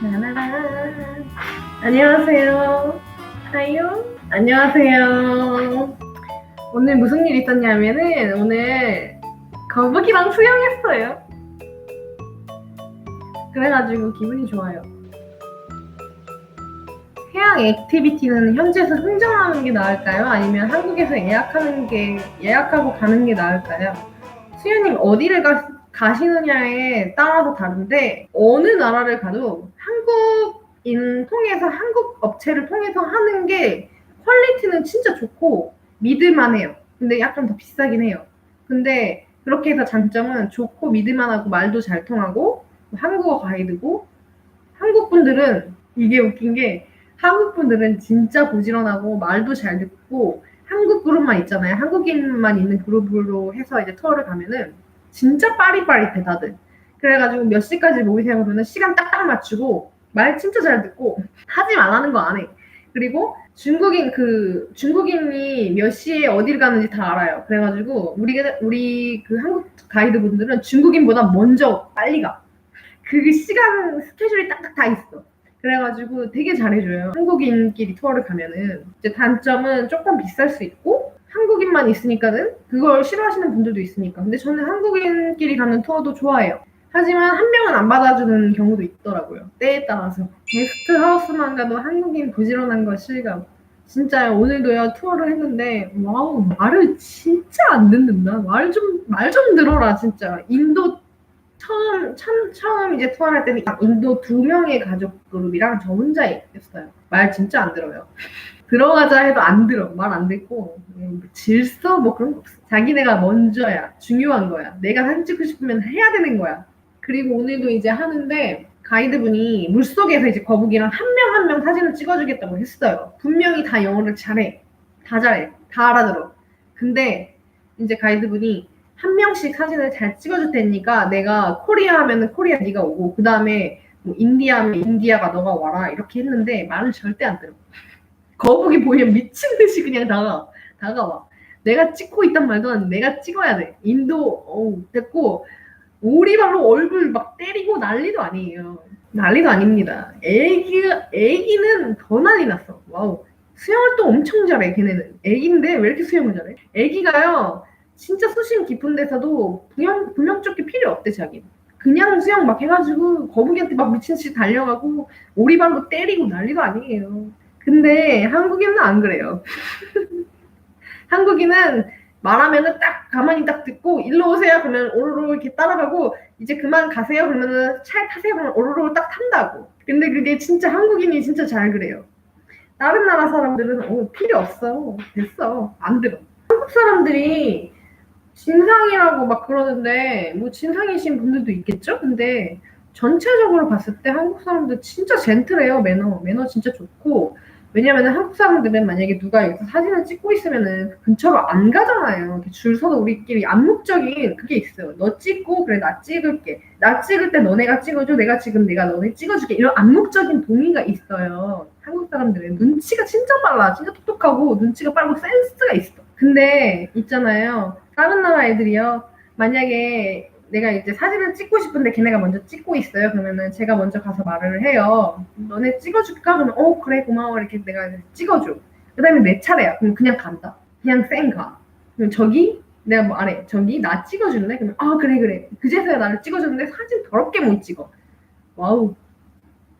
라라라. 안녕하세요. 하요. 안녕하세요. 오늘 무슨 일 있었냐면은 오늘 거북이랑 수영했어요. 그래가지고 기분이 좋아요. 해양 액티비티는 현지에서 흥정하는 게 나을까요? 아니면 한국에서 예약하는 게 예약하고 가는 게 나을까요? 수현님 어디를 가, 가시느냐에 따라서 다른데 어느 나라를 가도 한국인 통해서 한국 업체를 통해서 하는 게 퀄리티는 진짜 좋고 믿을만 해요. 근데 약간 더 비싸긴 해요. 근데 그렇게 해서 장점은 좋고 믿을만 하고 말도 잘 통하고 한국어 가이드고 한국 분들은 이게 웃긴 게 한국 분들은 진짜 부지런하고 말도 잘 듣고 한국 그룹만 있잖아요. 한국인만 있는 그룹으로 해서 이제 투어를 가면은 진짜 빠릿빠릿해 다들. 그래가지고 몇 시까지 모이세요 그러면 시간 딱딱 맞추고 말 진짜 잘 듣고 하지만 안 하는 거 안 해. 그리고 중국인 그 중국인이 몇 시에 어디를 가는지 다 알아요. 그래가지고 우리가 우리 그 한국 가이드 분들은 중국인보다 먼저 빨리 가. 그 시간 스케줄이 딱딱 다 있어. 그래가지고 되게 잘해줘요. 한국인끼리 투어를 가면은 이제 단점은 조금 비쌀 수 있고 한국인만 있으니까는 그걸 싫어하시는 분들도 있으니까. 근데 저는 한국인끼리 가는 투어도 좋아해요. 하지만 한 명은 안 받아주는 경우도 있더라고요. 때에 따라서. 게스트 하우스만 가도 한국인 부지런한 거 실감. 진짜요. 오늘도요 투어를 했는데 와우 말을 진짜 안 듣는다. 말 좀 말 좀 들어라 진짜. 인도 처음 참 처음 이제 투어할 때는 인도 두 명의 가족 그룹이랑 저 혼자였어요. 말 진짜 안 들어요. 들어가자 해도 안 들어. 말 안 듣고 음, 질서 뭐 그런 거 없어. 자기네가 먼저야. 중요한 거야. 내가 사진 찍고 싶으면 해야 되는 거야. 그리고 오늘도 이제 하는데 가이드분이 물속에서 이제 거북이랑 한 명 한 명 사진을 찍어주겠다고 했어요. 분명히 다 영어를 잘해. 다 잘해. 다 알아들어. 근데 이제 가이드분이 한 명씩 사진을 잘 찍어줄 테니까 내가 코리아 하면은 코리아 네가 오고 그 다음에 뭐 인디아 하면 인디아가 너가 와라 이렇게 했는데 말을 절대 안 들어. 거북이 보이면 미친 듯이 그냥 다가 다가와. 내가 찍고 있단 말도 안 돼. 내가 찍어야 돼. 인도 어우 됐고 오리발로 얼굴 막 때리고 난리도 아니에요. 난리도 아닙니다. 애기 애기는 더 난리 났어. 와우. 수영을 또 엄청 잘해 걔네는. 애기인데 왜 이렇게 수영을 잘해? 애기가요. 진짜 수심 깊은 데서도 구명, 구명조끼 필요 없대 자기. 그냥 수영 막 해가지고 거북이한테 막 미친 듯이 달려가고 오리발로 때리고 난리도 아니에요. 근데 한국인은 안 그래요. 한국인은 말하면은 딱 가만히 딱 듣고 일로 오세요 그러면 오로로 이렇게 따라가고 이제 그만 가세요 그러면은 차에 타세요 그러면 오로로 딱 탄다고. 근데 그게 진짜 한국인이 진짜 잘 그래요. 다른 나라 사람들은 어, 필요 없어 됐어 안 들어. 한국 사람들이 진상이라고 막 그러는데 뭐 진상이신 분들도 있겠죠? 근데 전체적으로 봤을 때 한국 사람들 진짜 젠틀해요 매너 매너 진짜 좋고 왜냐면 한국 사람들은 만약에 누가 여기서 사진을 찍고 있으면은 그 근처로 안 가잖아요. 줄 서서 우리끼리 암묵적인 그게 있어요. 너 찍고 그래 나 찍을게. 나 찍을 때 너네가 찍어줘. 내가 지금 내가 너네 찍어줄게. 이런 암묵적인 동의가 있어요. 한국 사람들은 눈치가 진짜 빨라. 진짜 똑똑하고 눈치가 빠르고 센스가 있어. 근데 있잖아요. 다른 나라 애들이요. 만약에 내가 이제 사진을 찍고 싶은데 걔네가 먼저 찍고 있어요. 그러면은 제가 먼저 가서 말을 해요. 너네 찍어줄까? 그러면 어 그래 고마워 이렇게 내가 찍어줘. 그다음에 내 차례야. 그럼 그냥 간다. 그냥 쌩 가. 그럼 저기 내가 뭐 안해. 저기 나 찍어줄래? 그러면 아 그래 그래. 그제서야 나를 찍어줬는데 사진 더럽게 못 찍어. 와우.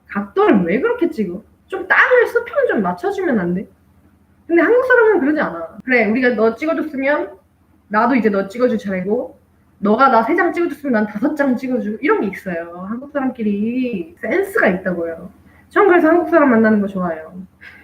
각도를 왜 그렇게 찍어? 좀 땅을 수평 좀 맞춰주면 안 돼? 근데 한국 사람은 그러지 않아. 그래 우리가 너 찍어줬으면 나도 이제 너 찍어줄 차례고 너가 나 세 장 찍어줬으면 난 다섯 장 찍어주고 이런 게 있어요. 한국 사람끼리 센스가 있다고요. 전 그래서 한국 사람 만나는 거 좋아해요.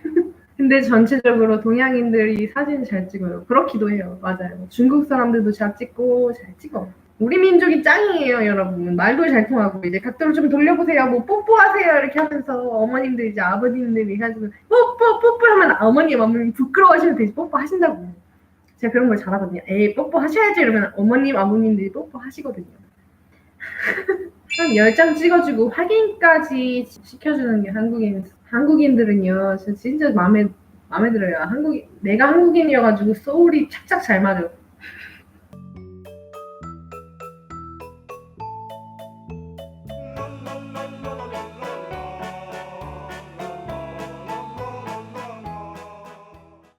근데 전체적으로 동양인들이 사진 잘 찍어요. 그렇기도 해요. 맞아요. 중국 사람들도 잘 찍고 잘 찍어. 우리 민족이 짱이에요, 여러분. 말도 잘 통하고 이제 각도를 좀 돌려보세요. 뭐 뽀뽀하세요 이렇게 하면서 어머님들 이제 아버님들이 해가지고 뽀뽀 뽀뽀 하면 어머님 어머님 부끄러워하시면 되지 뽀뽀 하신다고. 제가 그런 걸 잘하거든요. 에이, 뽀뽀 하셔야지 이러면 어머님, 아버님들이 뽀뽀 하시거든요. 한 10장 찍어주고 확인까지 시켜주는 게 한국인. 한국인들은요, 진짜 마음에, 마음에 들어요. 한국, 내가 한국인이어가지고 소울이 착착 잘 맞아.